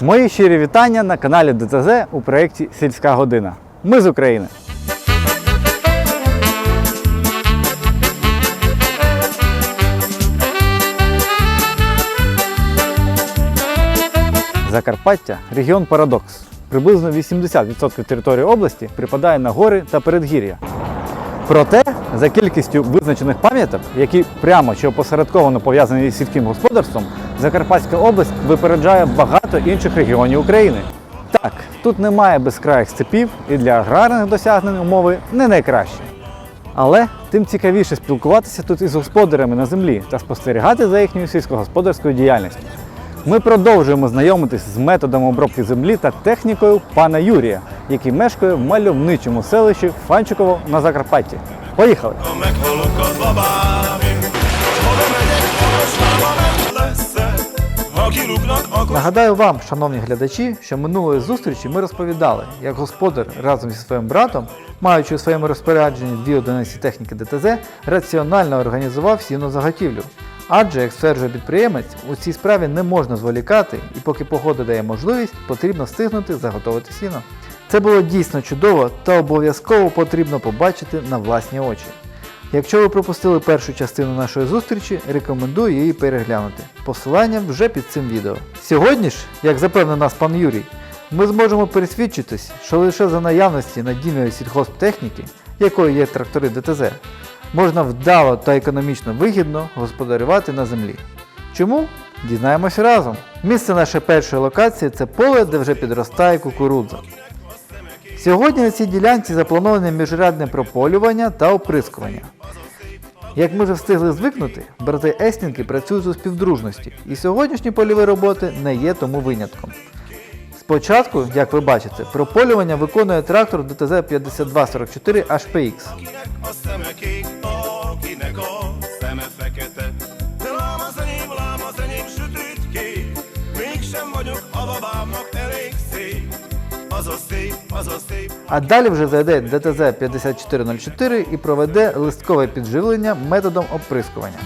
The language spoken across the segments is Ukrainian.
Мої щирі вітання на каналі ДТЗ у проєкті Сільська година. Ми з України. Закарпаття регіон Парадокс. Приблизно 80% території області припадає на гори та передгір'я. Проте, за кількістю визначених пам'яток, які прямо чи опосередковано пов'язані з сільським господарством, Закарпатська область випереджає багато інших регіонів України. Так, тут немає безкраїх степів і для аграрних досягнень умови не найкращі. Але тим цікавіше спілкуватися тут із господарями на землі та спостерігати за їхньою сільськогосподарською діяльністю. Ми продовжуємо знайомитись з методом обробки землі та технікою пана Юрія, який мешкає в мальовничому селищі Фанчиково на Закарпатті. Поїхали! Нагадаю вам, шановні глядачі, що минулої зустрічі ми розповідали, як господар разом зі своїм братом, маючи у своєму розпорядженні дві одиниці техніки ДТЗ, раціонально організував сіну заготівлю. Адже, як стверджує підприємець, у цій справі не можна зволікати, і поки погода дає можливість, потрібно встигнути заготовити сіно. Це було дійсно чудово та обов'язково потрібно побачити на власні очі. Якщо ви пропустили першу частину нашої зустрічі, рекомендую її переглянути. Посилання вже під цим відео. Сьогодні ж, як запевнив нас пан Юрій, ми зможемо пересвідчитись, що лише за наявності надійної сільхозтехніки, якою є трактори ДТЗ, можна вдало та економічно вигідно господарювати на землі. Чому? Дізнаємося разом. Місце нашої першої локації це поле, де вже підростає кукурудза. Сьогодні на цій ділянці заплановане міжрядне прополювання та оприскування. Як ми вже встигли звикнути, брати Еснінки працюють у співдружності, і сьогоднішні польові роботи не є тому винятком. Спочатку, як ви бачите, прополювання виконує трактор ДТЗ 5244 HPX. А далі вже зайде ДТЗ 5404 і проведе листкове підживлення методом оприскування.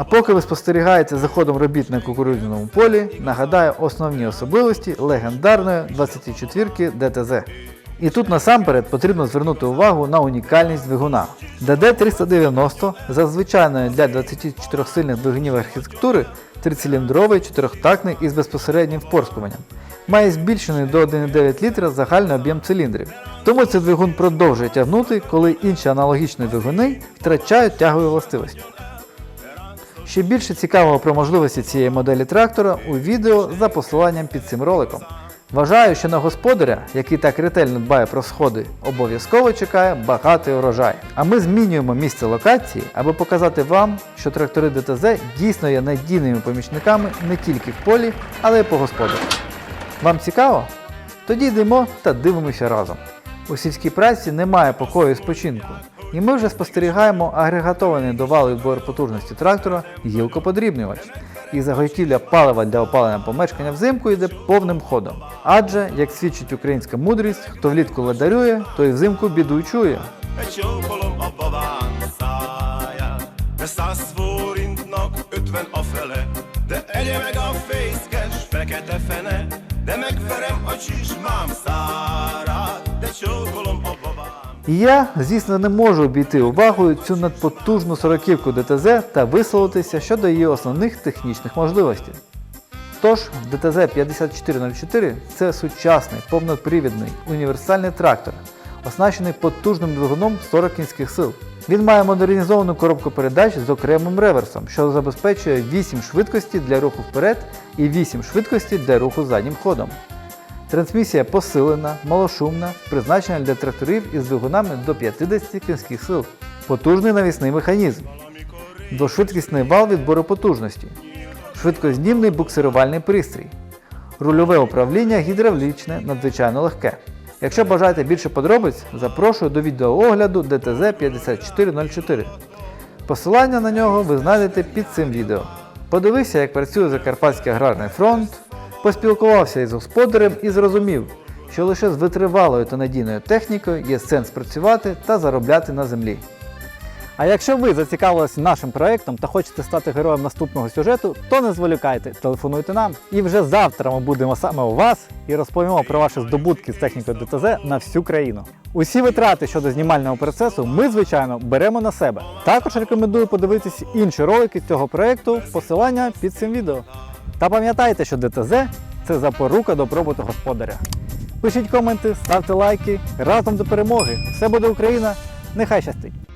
А поки ви спостерігаєте за ходом робіт на кукурудзяному полі, нагадаю основні особливості легендарної 24-ки ДТЗ. І тут насамперед потрібно звернути увагу на унікальність двигуна. ДД-390 за звичайної для 24-сильних двигунів архітектури трициліндровий чотирьохтактний із безпосереднім впорскуванням. Має збільшений до 1,9 літра загальний об'єм циліндрів. Тому цей двигун продовжує тягнути, коли інші аналогічні двигуни втрачають тягові властивості. Ще більше цікавого про можливості цієї моделі трактора у відео за посиланням під цим роликом. Вважаю, що на господаря, який так ретельно дбає про сходи, обов'язково чекає багатий урожай. А ми змінюємо місце локації, аби показати вам, що трактори ДТЗ дійсно є надійними помічниками не тільки в полі, але й по господарю. Вам цікаво? Тоді йдемо та дивимося разом. У сільській праці немає покою і спочинку, і ми вже спостерігаємо агрегатований до валу відбору потужності трактора гілкоподрібнювач. І заготівля палива для опалення помешкання взимку йде повним ходом. Адже, як свідчить українська мудрість, хто влітку ладарює, той взимку біду чує. De megverem a csizmám szárát, de csókolom a babám. Я, звісно, не можу обійти увагою цю надпотужну сороківку ДТЗ та висловитися щодо її основних технічних можливостей. Тож, ДТЗ 5404 це сучасний, повнопривідний, універсальний трактор, оснащений потужним двигуном 40 кінських сил. Він має модернізовану коробку передач з окремим реверсом, що забезпечує 8 швидкості для руху вперед і 8 швидкості для руху заднім ходом. Трансмісія посилена, малошумна, призначена для тракторів із двигунами до 50 кінських сил. Потужний навісний механізм. Двошвидкісний вал відбору потужності. Швидкознімний буксирувальний пристрій. Рульове управління гідравлічне, надзвичайно легке. Якщо бажаєте більше подробиць, запрошую до відеоогляду ДТЗ 5404. Посилання на нього ви знайдете під цим відео. Подивився, як працює Закарпатський аграрний фронт, поспілкувався із господарем і зрозумів, що лише з витривалою та надійною технікою є сенс працювати та заробляти на землі. А якщо ви зацікавилися нашим проектом та хочете стати героєм наступного сюжету, то не зволікайте, телефонуйте нам. І вже завтра ми будемо саме у вас і розповімо про ваші здобутки з технікою ДТЗ на всю країну. Усі витрати щодо знімального процесу ми, звичайно, беремо на себе. Також рекомендую подивитись інші ролики цього проекту, посилання під цим відео. Та пам'ятайте, що ДТЗ це запорука добробуту господаря. Пишіть коменти, ставте лайки. Разом до перемоги! Все буде Україна! Нехай щастить!